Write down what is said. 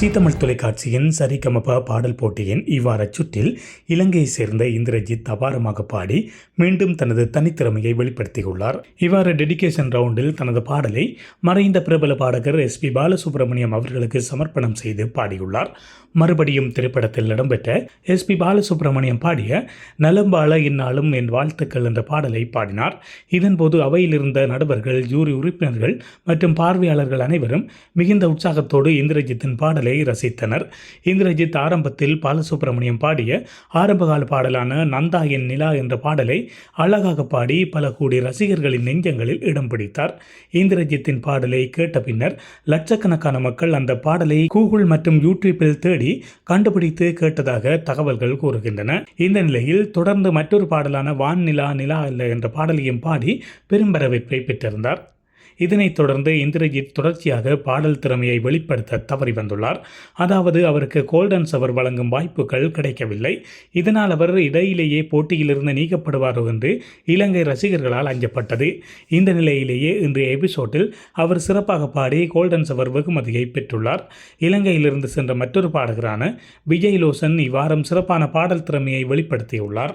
சீ தமிழ் தொலைக்காட்சியின் சரிகமப பாடல் போட்டியின் இவ்வார சுற்றில் இலங்கையை சேர்ந்த இந்திரஜித் அபாரமாக பாடி மீண்டும் தனது தனித்திறமையை வெளிப்படுத்தியுள்ளார். இவ்வாறு டெடிகேஷன் ரவுண்டில் தனது பாடலை மறைந்த பிரபல பாடகர் எஸ் பி பாலசுப்ரமணியம் அவர்களுக்கு சமர்ப்பணம் செய்து பாடியுள்ளார். மறுபடியும் திரைப்படத்தில் இடம்பெற்ற எஸ் பி பாலசுப்ரமணியம் பாடிய நலம்பாள இந்நாளும் என் வாழ்த்துக்கள் என்ற பாடலை பாடினார். இதன்போது அவையில் இருந்த நடுவர்கள் ஜூரி உறுப்பினர்கள் மற்றும் பார்வையாளர்கள் அனைவரும் மிகுந்த உற்சாகத்தோடு இந்திரஜித்தின் பாடலை ரசித்தனர். இந்திரஜித் ஆரம்பத்தில் பாலசுப்ரமணியம் பாடிய ஆரம்பகால பாடலான நந்தா என் நிலா என்ற பாடலை அழகாக பாடி பல கோடி ரசிகர்களின் நெஞ்சங்களில் இடம் பிடித்தார். இந்திரஜித்தின் பாடலை கேட்ட பின்னர் லட்சக்கணக்கான மக்கள் அந்த பாடலை கூகுள் மற்றும் யூடியூப்பில் தேடி கண்டுபிடித்து கேட்டதாக தகவல்கள் கூறுகின்றன. இந்த நிலையில் தொடர்ந்து மற்றொரு பாடலான வான் நிலா நிலா அல்ல என்ற பாடலையும் பாடி பெரும் வரவேற்பை பெற்றிருந்தார். இதனைத் தொடர்ந்து இந்திரஜித் தொடர்ச்சியாக பாடல் திறமையை வெளிப்படுத்த தவறி வந்துள்ளார். அதாவது அவருக்கு கோல்டன் சவர் வழங்கும் வாய்ப்புகள் கிடைக்கவில்லை. இதனால் அவர் இடையிலேயே போட்டியிலிருந்து நீக்கப்படுவாரோ என்று இலங்கை ரசிகர்களால் அஞ்சப்பட்டது. இந்த நிலையிலேயே இன்றைய எபிசோட்டில் அவர் சிறப்பாக பாடி கோல்டன் சவர் வெகுமதியை பெற்றுள்ளார். இலங்கையிலிருந்து சென்ற மற்றொரு பாடகரான விஜய் லோசன் இவ்வாரம் சிறப்பான பாடல் திறமையை வெளிப்படுத்தியுள்ளார்.